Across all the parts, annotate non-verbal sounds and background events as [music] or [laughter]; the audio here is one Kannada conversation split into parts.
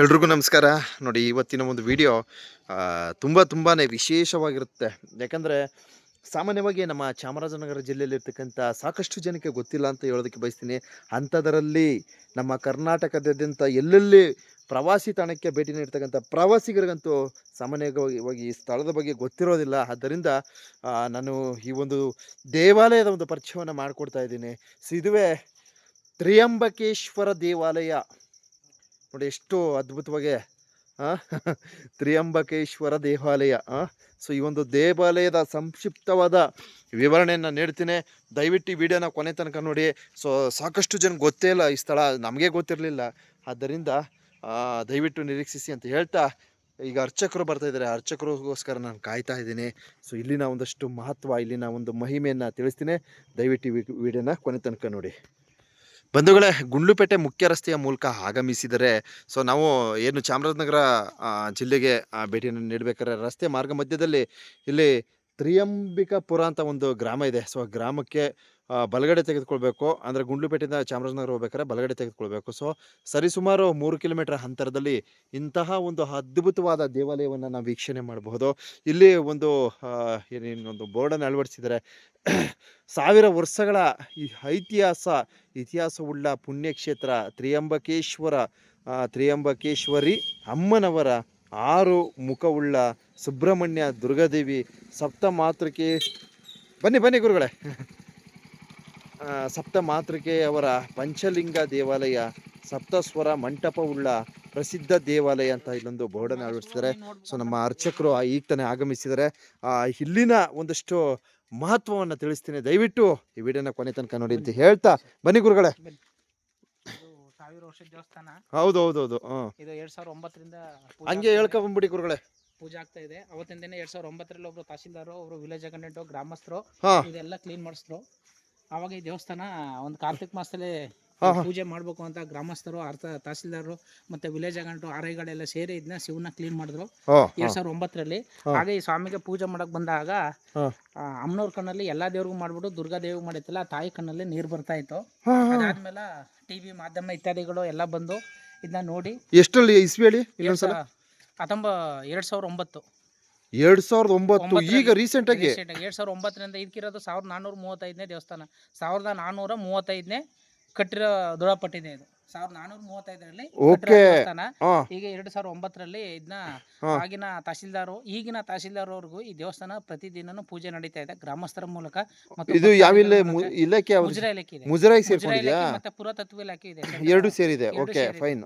ಎಲ್ರಿಗೂ ನಮಸ್ಕಾರ. ನೋಡಿ, ಇವತ್ತಿನ ಒಂದು ವಿಡಿಯೋ ತುಂಬ ತುಂಬಾ ವಿಶೇಷವಾಗಿರುತ್ತೆ. ಯಾಕಂದರೆ, ಸಾಮಾನ್ಯವಾಗಿ ನಮ್ಮ ಚಾಮರಾಜನಗರ ಜಿಲ್ಲೆಯಲ್ಲಿರ್ತಕ್ಕಂಥ ಸಾಕಷ್ಟು ಜನಕ್ಕೆ ಗೊತ್ತಿಲ್ಲ ಅಂತ ಹೇಳೋದಕ್ಕೆ ಬಯಸ್ತೀನಿ. ಅಂಥದರಲ್ಲಿ ನಮ್ಮ ಕರ್ನಾಟಕದಾದ್ಯಂತ ಎಲ್ಲೆಲ್ಲಿ ಪ್ರವಾಸಿ ತಾಣಕ್ಕೆ ಭೇಟಿ ನೀಡ್ತಕ್ಕಂಥ ಪ್ರವಾಸಿಗರಿಗಂತೂ ಸಾಮಾನ್ಯವಾಗಿ ಈ ಸ್ಥಳದ ಬಗ್ಗೆ ಗೊತ್ತಿರೋದಿಲ್ಲ. ಆದ್ದರಿಂದ ನಾನು ಈ ಒಂದು ದೇವಾಲಯದ ಒಂದು ಪರಿಚಯವನ್ನು ಮಾಡಿಕೊಡ್ತಾ ಇದ್ದೀನಿ. ಸೊ ಇದುವೇ ತ್ರಿಯಂಬಕೇಶ್ವರ ದೇವಾಲಯ. ನೋಡಿ ಎಷ್ಟು ಅದ್ಭುತವಾಗಿ ತ್ರಿಯಂಬಕೇಶ್ವರ ದೇವಾಲಯ ಸೊ ಈ ಒಂದು ದೇವಾಲಯದ ಸಂಕ್ಷಿಪ್ತವಾದ ವಿವರಣೆಯನ್ನು ನೀಡ್ತೀನಿ. ದಯವಿಟ್ಟು ಈ ವಿಡಿಯೋನ ಕೊನೆ ತನಕ ನೋಡಿ. ಸೊ ಸಾಕಷ್ಟು ಜನ ಗೊತ್ತೇ ಇಲ್ಲ ಈ ಸ್ಥಳ, ನಮಗೆ ಗೊತ್ತಿರಲಿಲ್ಲ. ಆದ್ದರಿಂದ ದಯವಿಟ್ಟು ನಿರೀಕ್ಷಿಸಿ ಅಂತ ಹೇಳ್ತಾ, ಈಗ ಅರ್ಚಕರು ಬರ್ತಾ ಇದ್ದಾರೆ. ಅರ್ಚಕರಿಗೋಸ್ಕರ ನಾನು ಕಾಯ್ತಾ ಇದ್ದೀನಿ. ಸೊ ಇಲ್ಲಿನ ಒಂದಷ್ಟು ಮಹತ್ವ, ಇಲ್ಲಿನ ಒಂದು ಮಹಿಮೆಯನ್ನು ತಿಳಿಸ್ತೀನಿ. ದಯವಿಟ್ಟು ವಿಡಿಯೋನ ಕೊನೆ ತನಕ ನೋಡಿ. ಬಂಧುಗಳೇ, ಗುಂಡ್ಲುಪೇಟೆ ಮುಖ್ಯ ರಸ್ತೆಯ ಮೂಲಕ ಆಗಮಿಸಿದರೆ, ಸೊ ನಾವು ಏನು ಚಾಮರಾಜನಗರ ಜಿಲ್ಲೆಗೆ ಭೇಟಿಯನ್ನು ನೀಡಬೇಕಾದ್ರೆ ರಸ್ತೆ ಮಾರ್ಗ ಮಧ್ಯದಲ್ಲಿ ಇಲ್ಲಿ ತ್ರಿಯಂಬಿಕಾಪುರ ಅಂತ ಒಂದು ಗ್ರಾಮ ಇದೆ. ಸೊ ಗ್ರಾಮಕ್ಕೆ ಬಲಗಡೆ ತೆಗೆದುಕೊಳ್ಬೇಕು. ಅಂದರೆ ಗುಂಡ್ಲುಪೇಟೆಯಿಂದ ಚಾಮರಾಜನಗರ ಹೋಗ್ಬೇಕಾದ್ರೆ ಬಲಗಡೆ ತೆಗೆದುಕೊಳ್ಬೇಕು. ಸೊ ಸರಿಸುಮಾರು ಮೂರು ಕಿಲೋಮೀಟರ್ ಅಂತರದಲ್ಲಿ ಇಂತಹ ಒಂದು ಅದ್ಭುತವಾದ ದೇವಾಲಯವನ್ನು ನಾವು ವೀಕ್ಷಣೆ ಮಾಡಬಹುದು ಇಲ್ಲಿ ಒಂದು ಏನೇನು ಏನೇನೊಂದು ಬೋರ್ಡನ್ನು ಅಳವಡಿಸಿದ್ದಾರೆ. ಸಾವಿರ ವರ್ಷಗಳ ಈ ಐತಿಹಾಸ, ಇತಿಹಾಸವುಳ್ಳ ಪುಣ್ಯಕ್ಷೇತ್ರ, ತ್ರಿಯಂಬಕೇಶ್ವರ ತ್ರಿಯಂಬಕೇಶ್ವರಿ ಅಮ್ಮನವರ ಆರು ಮುಖವುಳ್ಳ ಸುಬ್ರಹ್ಮಣ್ಯ ದುರ್ಗಾದೇವಿ ಸಪ್ತ ಮಾತೃಕೆ ಬನ್ನಿ ಬನ್ನಿ ಗುರುಗಳೇ. ಆ, ಸಪ್ತ ಮಾತೃಕೆಯವರ ಪಂಚಲಿಂಗ ದೇವಾಲಯ ಸಪ್ತಸ್ವರ ಮಂಟಪವುಳ್ಳ ಪ್ರಸಿದ್ಧ ದೇವಾಲಯ ಅಂತ ಇಲ್ಲೊಂದು ಬೋರ್ಡನ್ನು ಅಳವಡಿಸಿದ್ದಾರೆ. ಸೊ ನಮ್ಮ ಅರ್ಚಕರು ಈಗ ತಾನೇ ಆಗಮಿಸಿದ್ದಾರೆ. ಆ, ಇಲ್ಲಿನ ಒಂದಷ್ಟು ಮಹತ್ವವನ್ನು ತಿಳಿಸ್ತೀನಿ. ದಯವಿಟ್ಟು ಈ ವಿಡಿಯೋನ ಕೊನೆ ತನಕ ನೋಡಿ ಅಂತ ಹೇಳ್ತಾ ಬನ್ನಿ ಗುರುಗಳೇ. ಸಾವಿರ ವರ್ಷದ ದೇವಸ್ಥಾನ. ಹೌದು ಹೌದು ಹೌದು ಇದು ಎರಡ್ ಸಾವಿರದ ಒಂಬತ್ತರಿಂದ ಹಂಗೆ ಬಂದ್ಬಿಡಿ ಗುರುಗಳೇ. ಪೂಜೆ ಆಗ್ತಾ ಇದೆ. ಅವತ್ತಿನ ದಿನ ಎರಡ್ ಸಾವಿರದ ಒಂಬತ್ತರಲ್ಲಿ ಒಬ್ರು ತಹಸೀಲ್ದಾರು ಒಬ್ರು ವಿಲೇಜ್ ಅಟೆಂಡೆಂಟು ಗ್ರಾಮಸ್ಥರು ಇದೆಲ್ಲ ಕ್ಲೀನ್ ಮಾಡಿಸಿದ್ರು. ಅವಾಗ ಈ ದೇವಸ್ಥಾನ ಒಂದು ಕಾರ್ತಿಕ್ ಮಾಸದಲ್ಲಿ. ಪೂಜೆ ಮಾಡ್ಬೇಕು ಅಂತ ಗ್ರಾಮಸ್ಥರು ಅರ್ಥ ತಹಸೀಲ್ದಾರರು ಮತ್ತೆ ವಿಲೇಜ್ ಅಗಂಟು ಆರೈಗಳೆಲ್ಲ ಸೇರಿ ಇದನ್ನ ಶಿವನ ಕ್ಲೀನ್ ಮಾಡಿದ್ರು. ಎರಡ್ ಸಾವಿರ ಸಾವಿರದ ಒಂಬತ್ತರಲ್ಲಿ. ಹಾಗೆ ಈ ಸ್ವಾಮಿಗೆ ಪೂಜೆ ಮಾಡಕ್ ಬಂದಾಗ. ಅಮ್ಮನವ್ರ ಕಣ್ಣಲ್ಲಿ ಎಲ್ಲಾ ದೇವ್ರಿಗೂ ಮಾಡ್ಬಿಟ್ಟು ದುರ್ಗಾ ದೇವಿಗೆ ಮಾಡಿತ್ತಲ್ಲ ತಾಯಿ ಕಣ್ಣಲ್ಲಿ ನೀರ್ ಬರ್ತಾ ಇತ್ತು. ಅದಾದ್ಮೇಲೆ ಟಿವಿ ಮಾಧ್ಯಮ ಇತ್ಯಾದಿಗಳು ಎಲ್ಲ ಬಂದು ಇದನ್ನ ನೋಡಿ ಎಷ್ಟರಲ್ಲಿ ಇಸ್ವಿ ಹೇಳಿ ಹತ್ತೊಂಬ ಎರಡ್ ಸಾವಿರದ ಒಂಬತ್ತು. ಎರಡ್ ಸಾವಿರದ ಒಂಬತ್ತು ಈಗ ರೀಸೆಂಟ್ ಆಗಿ ಎರಡ್ ಸಾವಿರದ ಒಂಬತ್ತರಿಂದ ಇದಕ್ಕಿರೋದು ಸಾವಿರದ ನಾನ್ನೂರ ಮೂವತ್ತೈದನೇ ದೇವಸ್ಥಾನ. ಸಾವಿರದ ನಾನ್ನೂರ ಮೂವತ್ತೈದನೇ ಕಟ್ಟಿರೋ ದೃಢಪಟ್ಟಿದೆ ಇದು. ಸಾವಿರದ ನಾನೂರ ಮೂವತ್ತೈದರಲ್ಲಿ ಈಗ ಎರಡು ಸಾವಿರದ ಒಂಬತ್ತರಲ್ಲಿ ಇದನ್ನ ಆಗಿನ ತಹಶೀಲ್ದಾರು ಈಗಿನ ತಹಸೀಲ್ದಾರ್ವರೆಗೂ ಈ ದೇವಸ್ಥಾನ ಪ್ರತಿದಿನನೂ ಪೂಜೆ ನಡೀತಾ ಇದೆ ಗ್ರಾಮಸ್ಥರ ಮೂಲಕ ಮತ್ತು ಇದು ಯಾವ ಇಲಾಖೆ ಮುಜರಾ ಇಲಾಖೆ ಇದೆ. ಮತ್ತೆ ಪುರಾತತ್ವ ಇಲಾಖೆ ಇದೆ. [laughs] ಎರಡು ಸೇರಿದೆ. ಓಕೆ. ಫೈನ್.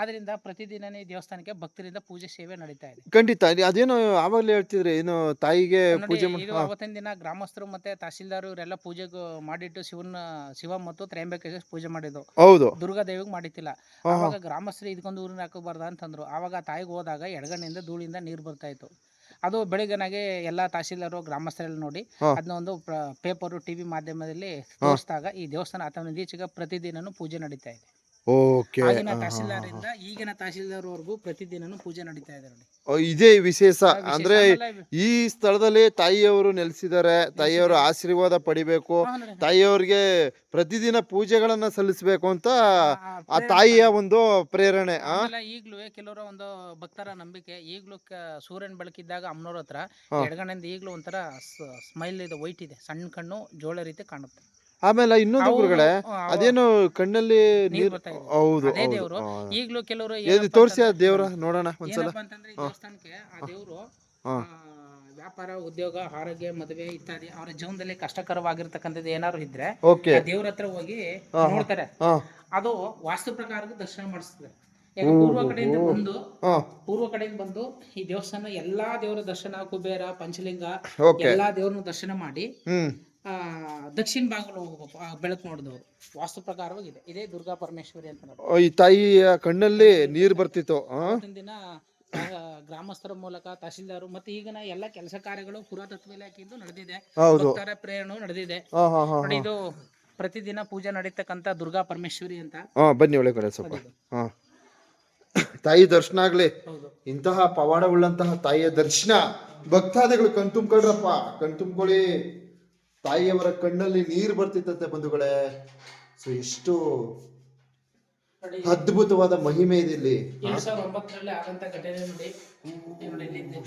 ಆದ್ರಿಂದ ಪ್ರತಿದಿನನೇ ಈ ದೇವಸ್ಥಾನಕ್ಕೆ ಭಕ್ತರಿಂದ ಪೂಜೆ ಸೇವೆ ನಡೀತಾ ಇದೆ. ಖಂಡಿತ. ಅದೇನು ಆವಾಗಲೇ ಹೇಳ್ತಿದ್ರೆ ಏನು ತಾಯಿಗೆ ಪೂಜೆ ಅವತ್ತಿನ ದಿನ ಗ್ರಾಮಸ್ಥರು ಮತ್ತೆ ತಹಸೀಲ್ದಾರ್ ಇವರೆಲ್ಲ ಪೂಜೆ ಮಾಡಿಟ್ಟು ಶಿವನ ಶಿವ ಮತ್ತು ತ್ರಯಂಬಕೇಶ್ವರ ಪೂಜೆ ಮಾಡಿದ್ರು ಹೌದು. ದುರ್ಗಾ ದೇವಿಗೆ ಮಾಡಿತಿಲ್ಲ ಹಾ. ಅವಾಗ ಗ್ರಾಮಸ್ಥರು ಇದಕ್ಕೊಂದು ಊರಿನ ಹಾಕಬಾರ್ದ ಅಂತಂದ್ರು. ಆವಾಗ ತಾಯಿಗೆ ಹೋದಾಗ ಎಡಗಣ್ಣಿಂದ ಧೂಳಿಂದ ನೀರು ಬರ್ತಾ ಇತ್ತು ಅದು ಬೆಳಿಗ್ಗೆನಾಗೆ ಎಲ್ಲಾ ತಹಸೀಲ್ದಾರು ಗ್ರಾಮಸ್ಥರೆಲ್ಲ ನೋಡಿ. ಅದನ್ನ ಒಂದು ಪೇಪರ್ ಟಿವಿ ಮಾಧ್ಯಮದಲ್ಲಿ ತೋರಿಸಿದಾಗ ಈ ದೇವಸ್ಥಾನ ಅಥವಾ ಈಚೆಗೆ ಪ್ರತಿದಿನನೂ ಪೂಜೆ ನಡೀತಾ ಇದೆ. ಓಕೆ ಆಗಿನ ತಹಸೀಲ್ದಾರಿಂದ ಈಗಿನ ತಹಸೀಲ್ದಾರ್ವರೆಗೂ ಪ್ರತಿದಿನ ಪೂಜೆ ನಡೀತಾ ಇದೆ ನೋಡಿ. ಇದೇ ವಿಶೇಷ. ಅಂದ್ರೆ ಈ ಸ್ಥಳದಲ್ಲಿ ತಾಯಿಯವರು ನೆಲೆಸಿದ್ದಾರೆ. ತಾಯಿಯವರು ಆಶೀರ್ವಾದ ಪಡಿಬೇಕು. ತಾಯಿಯವರಿಗೆ. ಪ್ರತಿದಿನ ಪೂಜೆಗಳನ್ನ ಸಲ್ಲಿಸಬೇಕು ಅಂತ ಆ- ತಾಯಿಯ ಒಂದು ಪ್ರೇರಣೆ ಈಗಲೂ ಕೆಲವರ ಒಂದು ಭಕ್ತರ ನಂಬಿಕೆ. ಈಗಲೂ ಸೂರ್ಯನ ಬೆಳಕಿದ್ದಾಗ ಅಮ್ಮನವ್ರ ಹತ್ರ ಎಡಗಣ್ಣಿಂದ ಈಗ್ಲೂ ಒಂಥರ ಸ್ಮೈಲ್ ಇದೆ ವೈಟ್ ಇದೆ. ಸಣ್ಣ ಕಣ್ಣು ಜೋಳ ರೀತಿ ಕಾಣುತ್ತೆ. ಆಮೇಲೆ ಇನ್ನೊಂದು ಗುರುಗಳೇ ಅದೇನು ಕಣ್ಣಲ್ಲಿ ನೀರ್ ಹೌದು ಅದೇ ದೇವ್ರು. ಈಗ್ಲೂ ಕೆಲವರು ತೋರಿಸಿ ಆ ದೇವ್ರ? ನೋಡೋಣ ಒಂದ್ಸಲ. ಏನಪ್ಪಾ ಅಂತಂದ್ರೆ ಈ ದೇವಸ್ಥಾನಕ್ಕೆ ಆ ದೇವರು ವ್ಯಾಪಾರ ಉದ್ಯೋಗ ಆರೋಗ್ಯ ಮದುವೆ ಇತ್ಯಾದಿ ಅವರ ಜೀವನದಲ್ಲಿ ಕಷ್ಟಕರವಾಗಿರ್ತಕ್ಕಂಥದ್ದು ಏನಾದ್ರು ಇದ್ರೆ ಓಕೆ. ದೇವ್ರ ಹತ್ರ ಹೋಗಿ ನೋಡ್ತಾರೆ. ಅದು ವಾಸ್ತು ಪ್ರಕಾರ ದರ್ಶನ ಮಾಡಿಸ್ತದೆ. ಪೂರ್ವ ಕಡೆಯಿಂದ ಬಂದು ಪೂರ್ವ ಕಡೆಯಿಂದ ಬಂದು ಈ ದೇವಸ್ಥಾನ ಎಲ್ಲಾ ದೇವರ ದರ್ಶನ ಕುಬೇರ ಪಂಚಲಿಂಗ ಎಲ್ಲಾ ದೇವ್ರನ್ನ ದರ್ಶನ ಮಾಡಿ ದಕ್ಷಿಣ ಆ ಬೆಳಕು ನೋಡಿದವರು. ವಾಸ್ತು ಪ್ರಕಾರವಾಗಿದೆ ಇದೇ. ದುರ್ಗಾ ಪರಮೇಶ್ವರಿ ಅಂತ ಈ ತಾಯಿಯ ಕಣ್ಣಲ್ಲಿ ನೀರು ಬರ್ತಿತ್ತು ದಿನ ಗ್ರಾಮಸ್ಥರ ಮೂಲಕ ತಹಸೀಲ್ದಾರು ಮತ್ತೆ ಈಗಿನ ಎಲ್ಲ ಕೆಲಸ ಕಾರ್ಯಗಳು ಪುರಾತತ್ವ ಇಲಾಖೆಯಿಂದ ನಡೆದಿದೆ. ಭಕ್ತರ ಪ್ರೇರಣೆ ನಡೆದಿದೆ. ಇದು ಪ್ರತಿದಿನ ಪೂಜೆ ನಡೀತಕ್ಕಂತ ದುರ್ಗಾ ಪರಮೇಶ್ವರಿ ಅಂತ. ಬನ್ನಿ ಬನ್ನಿ ಕಡೆ ಸ್ವಲ್ಪ. ತಾಯಿ ದರ್ಶನ ಆಗ್ಲಿ. ಇಂತಹ ಇಂತಹ ಪವಾಡವುಳ್ಳಂತಹ ತಾಯಿಯ ದರ್ಶನ ಭಕ್ತಾದಿಗಳು ಕಣ್ತುಂಬ್ಕೊಳ್ರಪ್ಪ. ಕಣ್ತುಂಬ್ಕೊಳ್ಳಿ. ತಾಯಿಯವರ ಕಣ್ಣಲ್ಲಿ ನೀರು ಬರ್ತಿತ್ತಂತೆ ಬಂಧುಗಳೇ. ಸೊ ಎಷ್ಟು ಅದ್ಭುತವಾದ ಮಹಿಮೆ ಇದೆ ಇಲ್ಲಿ. ಎರಡ್ ಸಾವಿರದ ಒಂಬತ್ತರಲ್ಲಿ ಆಗಂತ ಘಟನೆ ನೋಡಿ. ಇದು ನೋಡಿ ಇಲ್ಲಿ ಇದೆ.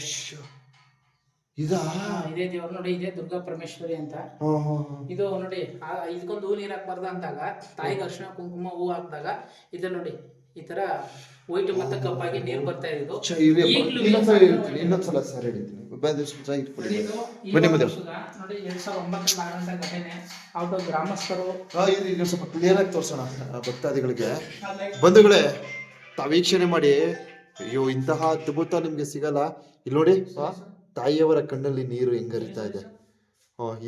ಇದಾ? ಹಾ, ಇದೇ ದೇವ್ರು. ನೋಡಿ ಇದೇ ದುರ್ಗಾ ಪರಮೇಶ್ವರಿ ಅಂತ. ಹಾ, ಹಾ, ಹಾ. ಇದು ನೋಡಿ ಆ ಇದಕ್ಕೊಂದು ಹೂ ನೀರ್ ಹಾಕ್ಬಾರ್ದ ಅಂದಾಗ ತಾಯಿಗೆ ಅರ್ಶಿನ ಕುಂಕುಮ ಹೂ ಹಾಕಿದಾಗ ಇದು ನೋಡಿ. ಈ ತರ ವೈಟ್ ಮತ್ತೆ ಕಪ್ಪಾಗಿ ನೀರ್ ಬರ್ತಾ ಇದ್ದು ಇನ್ನೊಂದ್ಸಲ ಸರ್ ಹೇಳ್ತೀನಿ. ಬನ್ನಿ ಮುಂದೆ. ನೋಡಿ ಎರಡ್ ಸಾವಿರದ ಒಂಬತ್ತರಲ್ಲಿ ಆಗಂತ ಘಟನೆ. ಅವ್ರ ಗ್ರಾಮಸ್ಥರು ಇದು ಸ್ವಲ್ಪ ಕ್ಲಿಯರ್ ಆಗಿ ತೋರಿಸೋಣ ಭಕ್ತಾದಿಗಳಿಗೆ. ಬಂಧುಗಳೇ ತಾವು ವೀಕ್ಷಣೆ ಮಾಡಿ. ಅಯ್ಯೋ ಇಂತಹ ಅದ್ಭುತ ನಿಮ್ಗೆ ಸಿಗಲ್ಲ. ಇಲ್ಲಿ ನೋಡಿ ತಾಯಿಯವರ ಕಣ್ಣಲ್ಲಿ ನೀರು ಹೆಂಗ್ ಹರಿತಾ ಇದೆ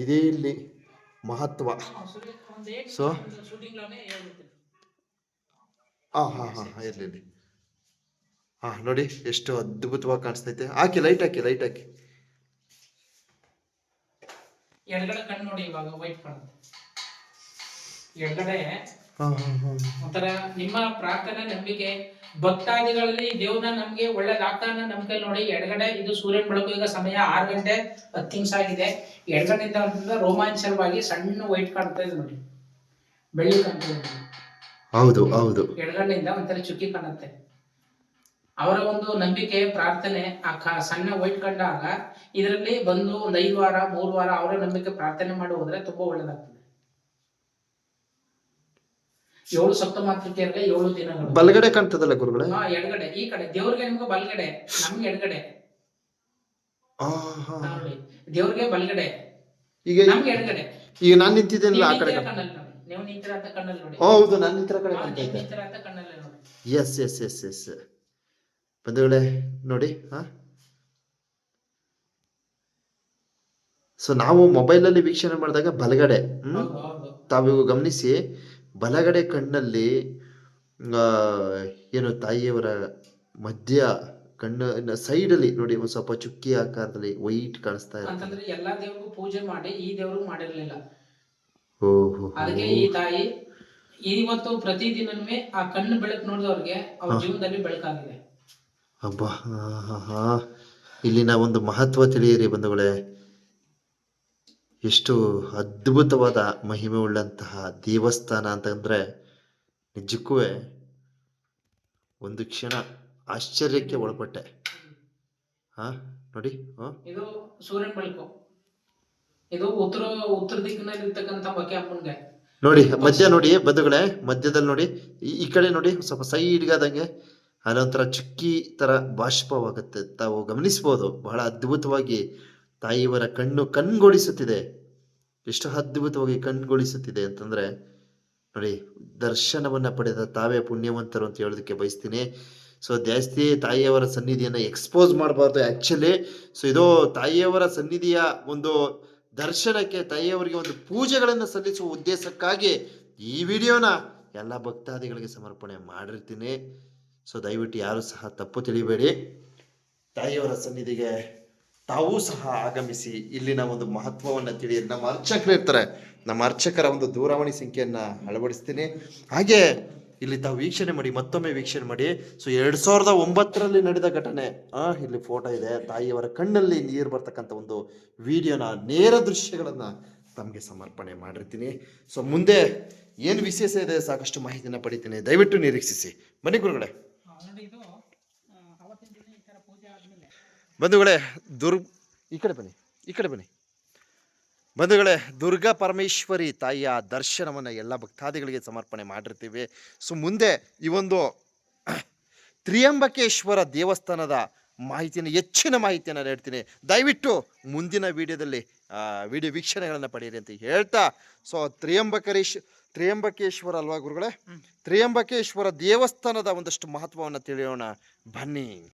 ಇದೇ ಇಲ್ಲಿ ಮಹತ್ವ. ಸೊ ಹಾ ಹಾ ಹಾ ಇರ್ಲಿ ಇರ್ಲಿ. ಹಾ ನೋಡಿ ಎಷ್ಟು ಅದ್ಭುತವಾಗಿ ಕಾಣಿಸ್ತೈತೆ. ಹಾಕಿ ಲೈಟ್ ಹಾಕಿ ಲೈಟ್ ಹಾಕಿ. ಎಡಗಡೆ ಕಣ್ಣು ನೋಡಿ ಇವಾಗ ವೈಟ್ ಕಾಣುತ್ತೆ ಎಡಗಡೆ ಒಂಥರ ನಿಮ್ಮ ಪ್ರಾರ್ಥನೆ ನಂಬಿಕೆ ಭಕ್ತಾದಿಗಳಲ್ಲಿ ದೇವ್ರನ್ನ ನಮ್ಗೆ ಒಳ್ಳೇದಾಗ್ತಾನ ನಂಬಿಕೆ ನೋಡಿ ಎಡಗಡೆ ಇದು ಸೂರ್ಯನ ಬೆಳಕು ಈಗ ಸಮಯ ಆರು ಗಂಟೆ ಹತ್ತು ನಿಮಿಷ ಆಗಿದೆ. ಎಡಗಡೆಯಿಂದ ರೋಮಾಂಚನವಾಗಿ ಸಣ್ಣ ವೈಟ್ ಕಾಣ್ತಾ ಇದೆ ನೋಡಿ. ಬೆಳ್ಳಿ ಕಾಣ್ತಾ ಇದೆ. ಹೌದು ಹೌದು. ಎಡಗಣ್ಣಿಂದ ಒಂಥರ ಚುಕ್ಕಿ ಕಾಣುತ್ತೆ. ಅವರ ಒಂದು ನಂಬಿಕೆ ಪ್ರಾರ್ಥನೆ ಆ ಸಣ್ಣ ವೈಟ್ ಕಂಡಾಗ ಇದರಲ್ಲಿ ಬಂದು ಒಂದು ಐದು ವಾರ ಮೂರು ವಾರ ಅವರ ನಂಬಿಕೆ ಪ್ರಾರ್ಥನೆ ಮಾಡಿ ಹೋದ್ರೆ ತುಂಬಾ ಒಳ್ಳೇದಾಗ್ತದೆ. ಏಳು ಸಪ್ತಮಾತ್ರಿಕೆಯಲ್ಲ ಏಳು ದಿನಗಳು. ಬಲಗಡೆ ಕಾಣ್ತದಲ್ಲ ಗುರುಗಳೇ? ಹಾ ಎಡಗಡೆ ಈ ಕಡೆ. ದೇವ್ರಿಗೆ ನಿಮ್ಗೆ ಬಲಗಡೆ ನಮ್ಗೆ ಎಡಗಡೆ. ನೋಡಿ ದೇವ್ರಿಗೆ ಬಲಗಡೆ. ಈಗ ನಮ್ಗೆ ಎಡಗಡೆ. ಈಗ ನಾನು ನಿಂತಿದ್ದೇನಲ್ಲ ನೀವು ಆ ಕಡೆ ಹೌದು ನನ್ನ ನಿಂತಿರೋ ಕಡೆ ಕಾಣ್ತೈತೆ ಎಸ್ ಎಸ್ ಎಸ್ ಎಸ್ ಬಂಧುಗಳೇ ನೋಡಿ ಹಾ. ಸೊ ನಾವು ಮೊಬೈಲಲ್ಲಿ ವೀಕ್ಷಣೆ ಮಾಡಿದಾಗ ಬಲಗಡೆ ಹ್ಮ್ ಗಮನಿಸಿ ಬಲಗಡೆ ಕಣ್ಣಲ್ಲಿ ಆ, ಏನು ತಾಯಿಯವರ ಮಧ್ಯ ಕಣ್ಣು ಸೈಡ್ ಅಲ್ಲಿ ನೋಡಿ ಒಂದು ಸ್ವಲ್ಪ ಚುಕ್ಕಿ ಆಕಾರದಲ್ಲಿ ವೈಟ್ ಕಾಣಿಸ್ತಾ ಇರುತ್ತೆ. ಅಂತಂದ್ರೆ ಎಲ್ಲಾ ದೇವ್ರಿಗೂ ಪೂಜೆ ಮಾಡಿ ಈ ದೇವ್ರಿಗೂ ಮಾಡಿರ್ಲಿಲ್ಲ. ಅದಕ್ಕೆ ಈ ತಾಯಿ ಇವತ್ತು ಪ್ರತಿದಿನನೂ ಆ ಕಣ್ಣು ಬೆಳಕು ನೋಡಿದವ್ರಿಗೆ ಅವ್ರ ಜೀವನದಲ್ಲಿ ಬೆಳಕಾಗಿದೆ. ಅಬ್ಬಾ ಇಲ್ಲಿನ ಒಂದು ಮಹತ್ವ ತಿಳಿಯಿರಿ ಬಂಧುಗಳೇ. ಎಷ್ಟು ಅದ್ಭುತವಾದ ಮಹಿಮೆ ಉಳ್ಳಂತಹ ದೇವಸ್ಥಾನ ಅಂತಂದ್ರೆ ನಿಜಕ್ಕೂ ಒಂದು ಕ್ಷಣ ಆಶ್ಚರ್ಯಕ್ಕೆ ಒಳಪಟ್ಟೆ. ಹಾ ನೋಡಿ ಇದು ಸೂರ್ಯನ ಬೆಳಕು. ಇದು ಉತ್ತರ ಉತ್ತರ ದಿಕ್ಕಿನಲ್ಲಿ ಬಕೆ ಅಮ್ಮನ್ಗೆ ನೋಡಿ ಮಧ್ಯ ನೋಡಿ ಬದುಗಳೇ ಮಧ್ಯದಲ್ಲಿ ನೋಡಿ ಈ- ಈ ಕಡೆ ನೋಡಿ ಸ್ವಲ್ಪ ಸೈಡ್ಗಾದಂಗೆ ಅದೊಂಥರ ಚುಕ್ಕಿ ತರ ಬಾಷ್ಪವಾಗುತ್ತೆ ತಾವು ಗಮನಿಸ್ಬೋದು. ಬಹಳ ಅದ್ಭುತವಾಗಿ ತಾಯಿಯವರ ಕಣ್ಣು ಕಣ್ಗೊಳಿಸುತ್ತಿದೆ. ಎಷ್ಟು ಅದ್ಭುತವಾಗಿ ಕಣ್ಗೊಳಿಸುತ್ತಿದೆ ಅಂತಂದ್ರೆ ನೋಡಿ ದರ್ಶನವನ್ನ ಪಡೆದ ತಾವೇ ಪುಣ್ಯವಂತರು ಅಂತ ಹೇಳೋದಕ್ಕೆ ಬಯಸ್ತೀನಿ. ಸೊ ಜಾಸ್ತಿ ತಾಯಿಯವರ ಸನ್ನಿಧಿಯನ್ನ ಎಕ್ಸ್ಪೋಸ್ ಮಾಡಬಾರ್ದು ಆಕ್ಚುಲಿ ಸೊ ಇದು ತಾಯಿಯವರ ಸನ್ನಿಧಿಯ ಒಂದು ದರ್ಶನಕ್ಕೆ ತಾಯಿಯವರಿಗೆ ಒಂದು ಪೂಜೆಗಳನ್ನು ಸಲ್ಲಿಸುವ ಉದ್ದೇಶಕ್ಕಾಗಿ ಈ ವಿಡಿಯೋನ ಎಲ್ಲ ಭಕ್ತಾದಿಗಳಿಗೆ ಸಮರ್ಪಣೆ ಮಾಡಿರ್ತೀನಿ. ಸೊ ದಯವಿಟ್ಟು ಯಾರು ಸಹ ತಪ್ಪು ತಿಳಿಬೇಡಿ. ತಾಯಿಯವರ ಸನ್ನಿಧಿಗೆ ತಾವೂ ಸಹ ಆಗಮಿಸಿ ಇಲ್ಲಿನ ಒಂದು ಮಹತ್ವವನ್ನು ತಿಳಿಯ ನಮ್ಮ ಅರ್ಚಕರು ಇರ್ತಾರೆ. ನಮ್ಮ ಅರ್ಚಕರ ಒಂದು ದೂರವಾಣಿ ಸಂಖ್ಯೆಯನ್ನ ಅಳವಡಿಸ್ತೀನಿ. ಹಾಗೆ ಇಲ್ಲಿ ತಾವು ವೀಕ್ಷಣೆ ಮಾಡಿ ಮತ್ತೊಮ್ಮೆ ವೀಕ್ಷಣೆ ಮಾಡಿ. ಸೊ ಎರಡ್ ಸಾವಿರದ ಒಂಬತ್ತರಲ್ಲಿ ನಡೆದ ಘಟನೆ. ಆ ಇಲ್ಲಿ ಫೋಟೋ ಇದೆ. ತಾಯಿಯವರ ಕಣ್ಣಲ್ಲಿ ನೀರು ಬರ್ತಕ್ಕಂಥ ಒಂದು ವಿಡಿಯೋನ ನೇರ ದೃಶ್ಯಗಳನ್ನ ತಮಗೆ ಸಮರ್ಪಣೆ ಮಾಡಿರ್ತೀನಿ. ಸೊ ಮುಂದೆ ಏನು ವಿಶೇಷ ಇದೆ ಸಾಕಷ್ಟು ಮಾಹಿತಿನ ಪಡಿತೀನಿ. ದಯವಿಟ್ಟು ನಿರೀಕ್ಷಿಸಿ. ಬನ್ನಿ ಗುರುಗಳೇ. ಬಂಧುಗಳೇ ದುರ್ ಈ ಕಡೆ ಬನ್ನಿ ಈ ಕಡೆ ಬನ್ನಿ. ಬಂಧುಗಳೇ ದುರ್ಗಾ ಪರಮೇಶ್ವರಿ ತಾಯಿಯ ದರ್ಶನವನ್ನು ಎಲ್ಲ ಭಕ್ತಾದಿಗಳಿಗೆ ಸಮರ್ಪಣೆ ಮಾಡಿರ್ತೀವಿ. ಸೊ ಮುಂದೆ ಈ ಒಂದು ತ್ರಿಯಂಬಕೇಶ್ವರ ದೇವಸ್ಥಾನದ ಮಾಹಿತಿಯನ್ನು ಹೆಚ್ಚಿನ ಮಾಹಿತಿಯನ್ನು ನೀಡ್ತೀನಿ ದಯವಿಟ್ಟು ಮುಂದಿನ ವಿಡಿಯೋದಲ್ಲಿ ವಿಡಿಯೋ ವೀಕ್ಷಣೆಗಳನ್ನು ಪಡೆಯಿರಿ ಅಂತ ಹೇಳ್ತಾ ಸೊ ತ್ರಿಯಂಬಕರೇಶ್ ತ್ರಿಯಂಬಕೇಶ್ವರ ಅಲ್ವಾ ಗುರುಗಳೇ? ತ್ರಿಯಂಬಕೇಶ್ವರ ದೇವಸ್ಥಾನದ ಒಂದಷ್ಟು ಮಹತ್ವವನ್ನು ತಿಳಿಯೋಣ. ಬನ್ನಿ.